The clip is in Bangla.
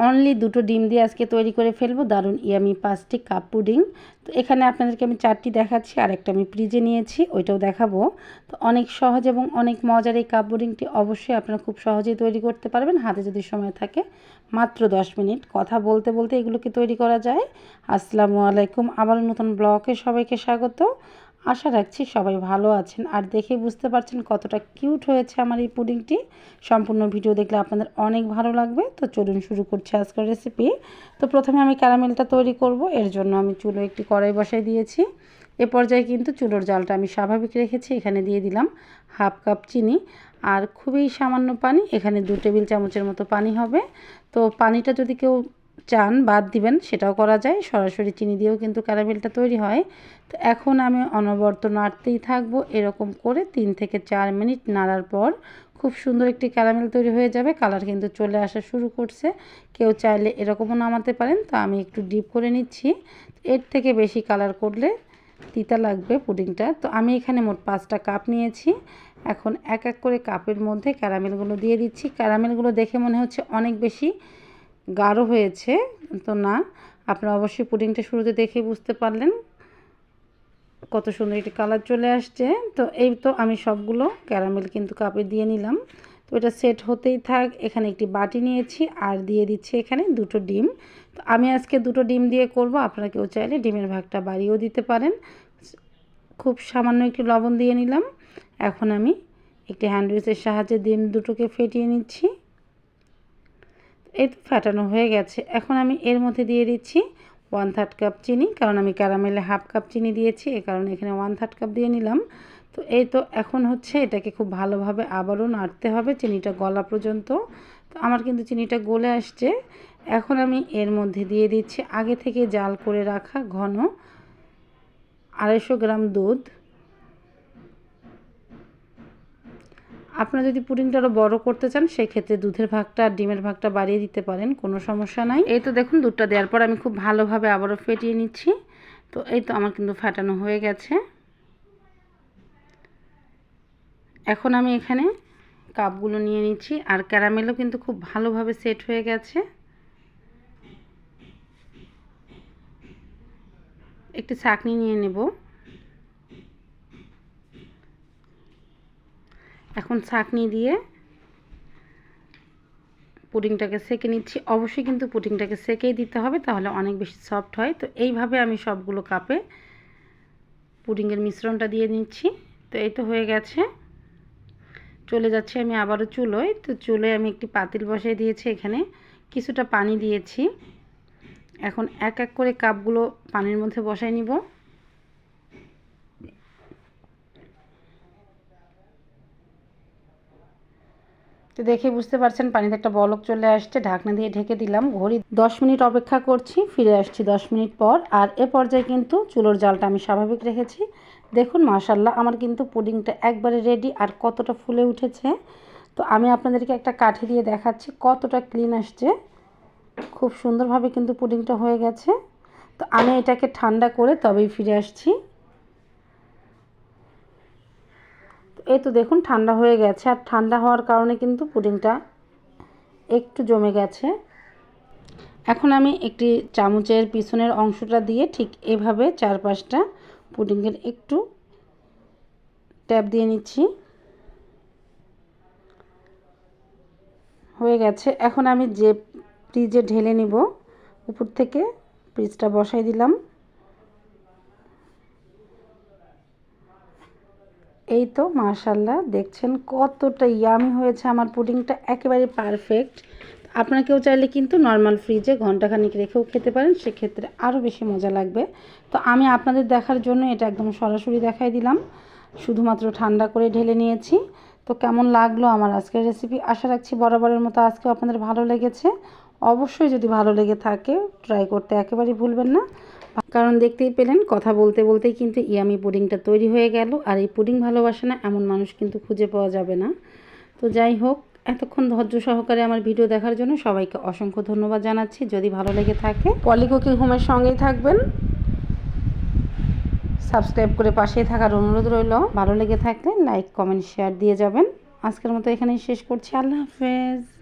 অনলি দুটো ডিম দিয়ে আজকে তৈরি করে ফেলব। দারুণ ইয়ামি পাঁচটি কাপ পুডিং তো এখানে আপনাদেরকে আমি চারটি দেখাচ্ছি আর একটা আমি ফ্রিজে নিয়েছি, ওইটাও দেখাবো। তো অনেক সহজ এবং অনেক মজার এই কাপ পুডিংটি অবশ্যই আপনারা খুব সহজেই তৈরি করতে পারবেন। হাতে যদি সময় থাকে, মাত্র দশ মিনিট। কথা বলতে বলতে এগুলোকে তৈরি করা যায়। আসসালামু আলাইকুম। আবার নতুন ব্লগে সবাইকে স্বাগত। আশা রাখছি সবাই ভালো আছেন। আর দেখে বুঝতে পারছেন কতটা কিউট হয়েছে আমার এই পুডিংটি। সম্পূর্ণ ভিডিও দেখলে আপনাদের অনেক ভালো লাগবে। তো চলুন শুরু করছি আজকের রেসিপি তো প্রথমে আমি ক্যারামেলটা তৈরি করব। এর জন্য আমি চুলো একটি কড়াই বসাই দিয়েছি। এ পর্যায়ে কিন্তু চুলোর জালটা আমি স্বাভাবিক রেখেছি। এখানে দিয়ে দিলাম হাফ কাপ চিনি আর খুবই সামান্য পানি। এখানে দু টেবিল চামচের মতো পানি হবে। তো পানিটা যদি কেউ চান বাদ দিবেন, সেটাও করা যায়। সরাসরি চিনি দিয়েও কিন্তু ক্যারামেলটা তৈরি হয়। তো এখন আমি অনবরত নাড়তেই থাকব। এরকম করে তিন থেকে চার মিনিট নাড়ার পর খুব সুন্দর একটি ক্যারামেল তৈরি হয়ে যাবে। কালার কিন্তু চলে আসা শুরু করছে। কেউ চাইলে এরকমও নামাতে পারেন। তো আমি একটু ডিপ করে নিচ্ছি। এর থেকে বেশি কালার করলে তিতা লাগবে পুডিংটা। তো আমি এখানে মোট পাঁচটা কাপ নিয়েছি। এখন এক এক করে কাপের মধ্যে ক্যারামেলগুলো দিয়ে দিচ্ছি। ক্যারামেলগুলো দেখে মনে হচ্ছে অনেক বেশি গাঢ় হয়েছে, তো না, আপনারা অবশ্যই পুডিংটা শুরুতে দেখে বুঝতে পারলেন কত সুন্দর একটি কালার চলে আসছে। তো এই তো আমি সবগুলো ক্যারামেল কিন্তু কাপে দিয়ে নিলাম। তো এটা সেট হতেই থাক, এখানে একটি বাটি নিয়েছি আর দিয়ে দিচ্ছি এখানে দুটো ডিম। তো আমি আজকে দুটো ডিম দিয়ে করব, আপনারা কেউ চাইলে ডিমের ভাগটা বাড়িয়েও দিতে পারেন। খুব সামান্য একটু লবণ দিয়ে নিলাম। এখন আমি একটি হ্যান্ডউইচের সাহায্যে ডিম দুটোকে ফেটিয়ে নিচ্ছি। এই তো ফাটানো হয়ে গেছে। এখন আমি এর মধ্যে দিয়ে দিচ্ছি ওয়ান থার্ড কাপ চিনি, কারণ আমি ক্যারামেলে হাফ কাপ চিনি দিয়েছি, এ কারণে এখানে ওয়ান থার্ড কাপ দিয়ে নিলাম। তো এই তো এখন হচ্ছে এটাকে খুব ভালোভাবে আবারও নাড়তে হবে, চিনিটা গলা পর্যন্ত। তো আমার কিন্তু চিনিটা গলে আসছে। এখন আমি এর মধ্যে দিয়ে দিচ্ছি আগে থেকে জাল করে রাখা ঘন আড়াইশো গ্রাম দুধ। আপনারা যদি পুডিংটা আরও বড়ো করতে চান, সেক্ষেত্রে দুধের ভাগটা আর ডিমের ভাগটা বাড়িয়ে দিতে পারেন, কোনো সমস্যা নাই। এই তো দেখুন, দুধটা দেওয়ার পর আমি খুব ভালোভাবে আবারও ফেটিয়ে নিচ্ছি। তো এই তো আমার কিন্তু ফাটানো হয়ে গেছে। এখন আমি এখানে কাপগুলো নিয়ে নিচ্ছি, আর ক্যারামেলও কিন্তু খুব ভালোভাবে সেট হয়ে গেছে। একটি চাকনি নিয়ে নেব। এখন ছাঁকনি দিয়ে পুডিংটাকে সেকে নিচ্ছি। অবশ্যই কিন্তু পুডিংটাকে সেকেই দিতে হবে, তাহলে অনেক বেশি সফট হয়। তো এইভাবে আমি সবগুলো কাপে পুডিংয়ের মিশ্রণটা দিয়ে নিচ্ছি। তো এই তো হয়ে গেছে। চলে যাচ্ছে আমি আবারও চুলোয়। তো চুলোয় আমি একটি পাতিল বসাই দিয়েছি এখানে। কিছুটা পানি দিয়েছি। এখন এক এক করে কাপগুলো পানির মধ্যে বসাই নিব। তো দেখে বুঝতে পারছেন, পানিতে একটা বলক চলে আসছে, ঢাকনা দিয়ে ঢেকে দিলাম, ঘড়ি দশ মিনিট অপেক্ষা করছি, ফিরে আসছি দশ মিনিট পর। আর এ পর্যায়ে কিন্তু চুলোর জালটা আমি স্বাভাবিক রেখেছি। দেখুন মাশাল্লাহ আমার কিন্তু পুডিংটা একবারে রেডি আর কতটা ফুলে উঠেছে। তো আমি আপনাদেরকে একটা কাঠি দিয়ে দেখাচ্ছি, কতটা ক্লিন আসছে। খুব সুন্দরভাবে কিন্তু পুডিংটা হয়ে গেছে। তো আমি এটাকে ঠান্ডা করে তবেই ফিরে আসছি। এই তো দেখুন, ঠান্ডা হয়ে গেছে। আর ঠান্ডা হওয়ার কারণে কিন্তু পুডিংটা একটু জমে গেছে। এখন আমি একটি চামচের পিছনের অংশটা দিয়ে ঠিক এভাবে চারপাশটা পুডিংয়ের একটু ট্যাপ দিয়ে নিচ্ছি। হয়ে গেছে। এখন আমি যে ফ্রিজে ঢেলে নিব, উপর থেকে ফ্রিজটা বসাই দিলাম। এই তো মাশাল্লাহ দেখছেন কতটা ইয়ামি হয়েছে আমার পুডিংটা, একেবারে পারফেক্ট আপনারা কেউ চাইলে কিন্তু নর্মাল ফ্রিজে ঘন্টাখানিক রেখেও খেতে পারেন, সেক্ষেত্রে আরও বেশি মজা লাগবে। তো আমি আপনাদের দেখার জন্য এটা একদম সরাসরি দেখাই দিলাম। শুধুমাত্র ঠান্ডা করে ঢেলে নিয়েছি। তো কেমন লাগল আমার আজকের রেসিপি আশা রাখছি বরাবরের মতো আজকেও আপনাদের ভালো লেগেছে। অবশ্যই যদি ভালো লেগে থাকে ট্রাই করতে একেবারেই ভুলবেন না। কারণ দেখতেই পেলেন কথা বলতে বলতেই কিন্তু ইয়ামি পুডিংটা তৈরি হয়ে গেল। আর এই পুডিং ভালোবাসে না, এমন মানুষ কিন্তু খুঁজে পাওয়া যাবে না। তো যাই হোক, এতক্ষণ ধৈর্য সহকারে আমার ভিডিও দেখার জন্য সবাইকে অসংখ্য ধন্যবাদ জানাচ্ছি। যদি ভালো লেগে থাকে, পলি কুকিং হোমের সঙ্গেই থাকবেন। সাবস্ক্রাইব করে পাশেই থাকার অনুরোধ রইল। ভালো লেগে থাকলে লাইক, কমেন্ট, শেয়ার দিয়ে যাবেন। আজকের মতো এখানেই শেষ করছি। আল্লাহ হাফেজ।